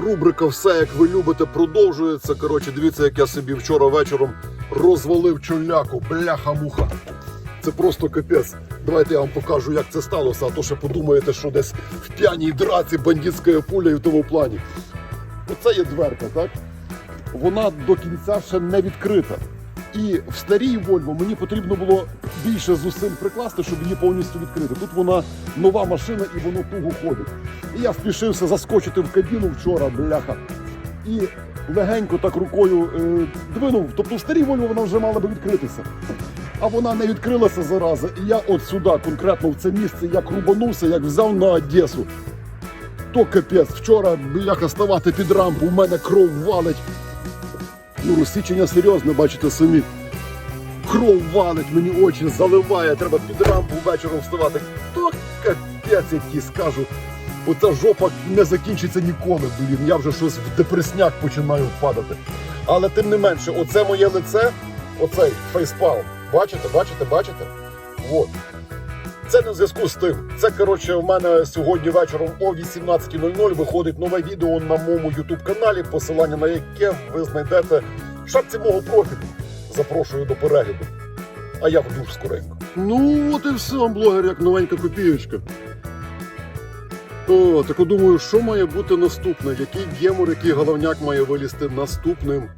Рубрика Все як ви любите продовжується. Коротше, дивіться, як я собі вчора вечором розвалив чоляку. Бляха-муха. Це просто капець. Давайте я вам покажу, як це сталося, а то ще подумаєте, що десь в п'яній драці бандитська пуля і в тому плані. Оце є дверка, так? Вона до кінця ще не відкрита. І в старій Вольво мені потрібно було більше зусиль прикласти, щоб її повністю відкрити. Тут вона нова машина і воно туго ходить. І я спішився заскочити в кабіну вчора, бляха. І легенько так рукою е, двинув. Тобто в старій Вольво вона вже мала би відкритися. А вона не відкрилася зараза. І я от сюди, конкретно в це місце, як рубанувся, як взяв на Одесу. То капець, вчора бляха ставати під рампу, у мене кров валить. Ну, розсічення серйозне, бачите самі. Кров валить, мені очі заливає, треба під рампу вечором вставати. То капець, який скажу. Оця жопа не закінчиться ніколи, блін. Я вже щось в депресняк починаю впадати. Але тим не менше, оце моє лице, оцей фейспал. Бачите, бачите, бачите? От. Це не в зв'язку з тим. Це коротше в мене сьогодні вечором о 18.00 виходить нове відео на моєму YouTube каналі, посилання на яке ви знайдете в шапці мого профілю. Запрошую до перегляду. А я в душ скоренько. Ну, от і все, блогер, як новенька копієчка. Так думаю, що має бути наступне? Який гемор, який головняк має вилізти наступним?